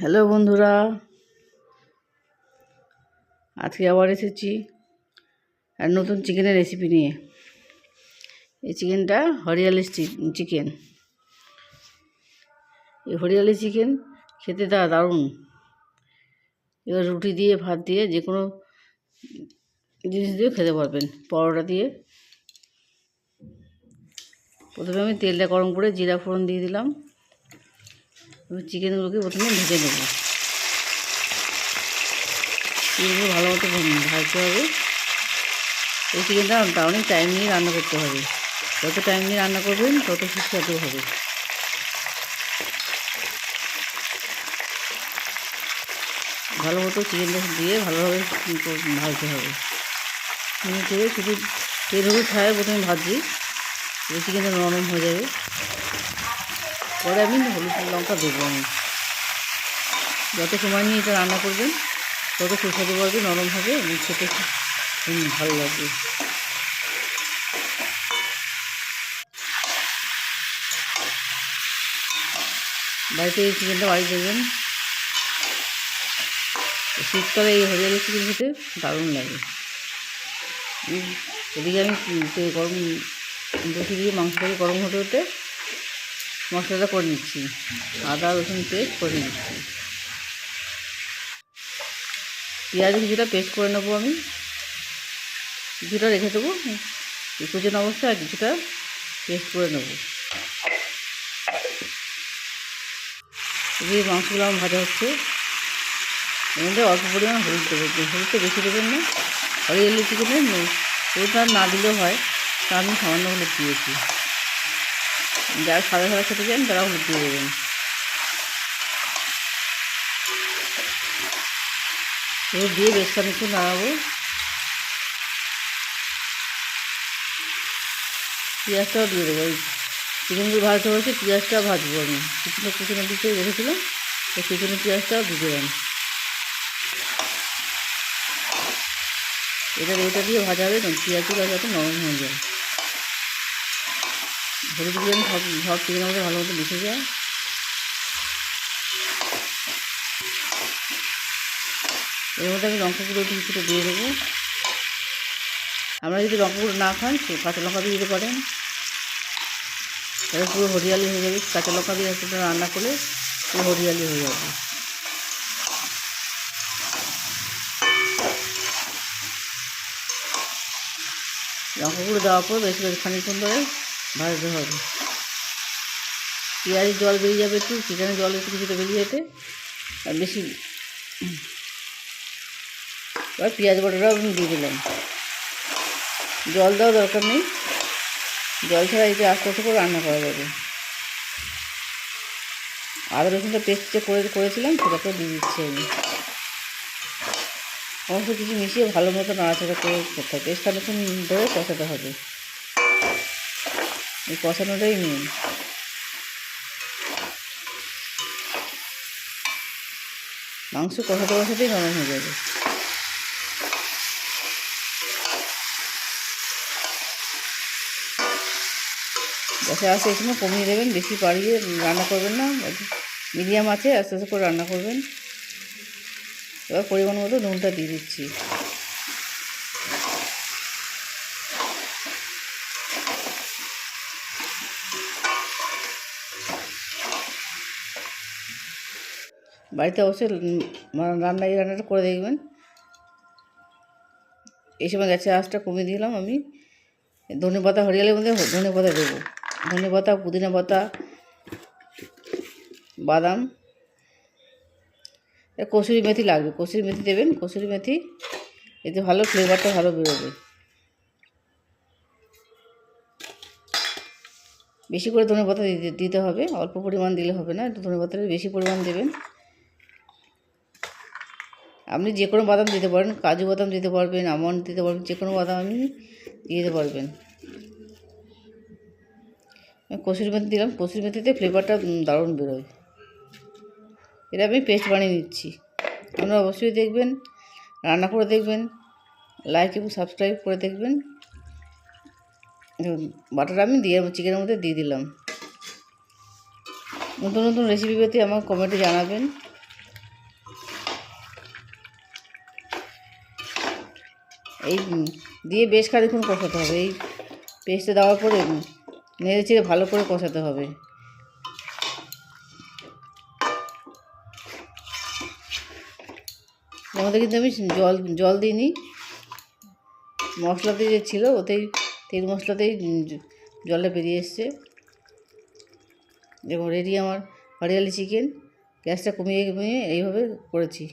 Hello বন্ধুরা, আজকে আবার এসেছি আর নতুন চিকেনের রেসিপি নিয়ে। এই চিকেনটা হরিয়ালি চিকেন। এই হরিয়ালি চিকেন খেতে দা দারুণ। এবার রুটি দিয়ে, ভাত দিয়ে যে কোনো জিনিস দিয়ে খেতে পারবেন। পরোটা দিয়ে। প্রথমে আমি তেলটা গরম করে জিরা ফোড়ন দিয়ে দিলাম। এবার চিকেনগুলোকে প্রথমে ভেজে নেব। চিকেনগুলো ভালো মতো ভাজতে হবে। এই চিকেনটা অনেক টাইম নিয়ে রান্না করতে হবে। যত টাইম নিয়ে রান্না করবেন, তত সুস্বাদু হবে। ভালো মতো চিকেনটা দিয়ে ভালোভাবে ভাজতে হবে। আমি করে শুধু তেল হলুদ ছাড়াই প্রথমে ভাজি চিকেনটা নরম হয়ে যাবে। পরে আমি হলুদ লঙ্কা দেবো আমি। যত সময় নিয়ে এটা রান্না করবেন, তত সুস্বাদু পাবে নরম হবে, এবং খেতে ভালো লাগবে। বাড়িতে এই চিকেনটা বাড়ি দেবেন। শীতকালে এই হরিয়ালি চিকেন খেতে দারুণ লাগে। এদিকে আমি গরম বসে দিয়ে মাংসটাকে গরম হতে হতে মশলাটা করে নিচ্ছি। আদা, রসুন পেস্ট করে নিচ্ছি। পেঁয়াজ কিছুটা পেস্ট করে নেব আমি। কিছুটা রেখে দেবো। কুচেন অবস্থায় কিছুটা পেস্ট করে নেব। এই মাংসগুলো আমার ভাজা হচ্ছে। মধ্যে অল্প পরিমাণ হলুদ দেবো। হলুদটা বেশি দেবেন না। হরিয়ালি চিকেনে হলুদটা না দিলেও হয়। তা আমি সামান্য হলুদ দিয়েছি। যারা সাদা সাদা খেতে চান তারা হলুদ দিয়ে দেবেন। হলুদ দিয়ে বেশ খানিকক্ষণ নাড়াবো। পেঁয়াজটাও দিয়ে দেবো। ওই চিকেনগুলো ভাজতে হয়েছে পেঁয়াজটা ভাজবো আমি। কিছুটা কুচনো দিতে রেখেছিলাম, তো কুচনো পেঁয়াজটাও দিয়ে দেবেন এটা এটা দিয়ে ভাজা হবে পেঁয়াজগুলো যাতে নরম হয়ে যায়। হলুদ দিয়ে সব সব চিকেনের মধ্যে ভালো মতো মিশে যায়। এর মধ্যে আমি লঙ্কা গুঁড়ো কিছুটা দিয়ে দেবো। আপনারা যদি লঙ্কা গুঁড়ো না খান তো কাঁচা লঙ্কা দিয়ে দিতে পারেন। তাহলে পুরো হরিয়ালি হয়ে যাবে। কাঁচা লঙ্কা দিয়ে একটা রান্না করলে পুরো হরিয়ালি হয়ে যাবে। লঙ্কা গুঁড়ো দেওয়ার পর বেশ বেশ খানিকক্ষণ ধরে ভাজতে হবে। পেঁয়াজের জল বেরিয়ে যাবে একটু চিকেনের জল একটু কিছুটা বেরিয়ে যেতে, আর বেশি এবার পেঁয়াজ বাটাটাও আমি দিয়ে দিলাম। জল দেওয়া দরকার নেই। জল ছাড়া এতে আস্তে আস্তে করে রান্না করা যাবে। আদা রসুনটা পেস্ট যে করে করেছিলাম সেটাকে দিয়ে দিচ্ছি আমি। সমস্ত কিছু মিশিয়ে ভালো মতো নাড়াচাড়া করে করতে হবে। বেশ খানিক্ষণ ধরে কষাতে হবে। এই কষানোটাই মেন মাংস কষাতে কষাতেই নরম হয়ে যাবে। গ্যাসে আস্তে একটু কমিয়ে দেবেন, বেশি বাড়িয়ে রান্না করবেন না। মিডিয়াম আছে, আস্তে আস্তে করে রান্না করবেন। এবার পরিমাণ মতো নুনটা দিয়ে দিচ্ছি। বাড়িতে অবশ্যই রান্না এই রান্নাটা করে দেখবেন। এই সময় গ্যাসের আঁচটা কমিয়ে দিলাম আমি। ধনে পাতা, হরিয়ালের মধ্যে ধনে পাতা দেবো। ধনে পাতা, পুদিনা পাতা, বাদাম কসুরি মেথি লাগবে। কসুরি মেথি দেবেন। কসুরি মেথি, এতে ভালো ফ্লেভারটা ভালো বেরোবে। বেশি করে ধনে পাতা দিতে হবে। অল্প পরিমাণ দিলে হবে না। একটু ধনে পাতাটা বেশি পরিমাণ দেবেন। আপনি যে কোনো বাদাম দিতে পারেন, কাজু বাদাম দিতে পারবেন, আমন্ড দিতে পারবেন, যে কোনো বাদাম আপনি দিতে পারবেন। কসুরি মেথি দিলাম, কসুরি মেথিতে ফ্লেভারটা দারুণ বেরোয়। এটা আমি পেস্ট বানিয়ে নিচ্ছি। আপনারা অবশ্যই দেখবেন, রান্না করে দেখবেন লাইক এবং সাবস্ক্রাইব করে দেখবেন। বাটার আমি দিয়ে চিকেনের মধ্যে দিয়ে দিলাম। নতুন নতুন রেসিপি পেতে আমার কমেন্টে জানাবেন। এই দিয়ে বেশ খানিক্ষণ কষাতে হবে। এই পেস্টে দেওয়ার পরে নেড়ে চেড়ে ভালো করে কষাতে হবে। আমাদের কিন্তু আমি জল জল দিইনি। মশলাতে যে ছিল ওতেই তেল মশলাতেই উম, জ- জলটা বেরিয়ে এসছে। দেখুন রেডি আমার হরিয়ালি চিকেন গ্যাসটা কমিয়ে কমিয়ে এইভাবে করেছি।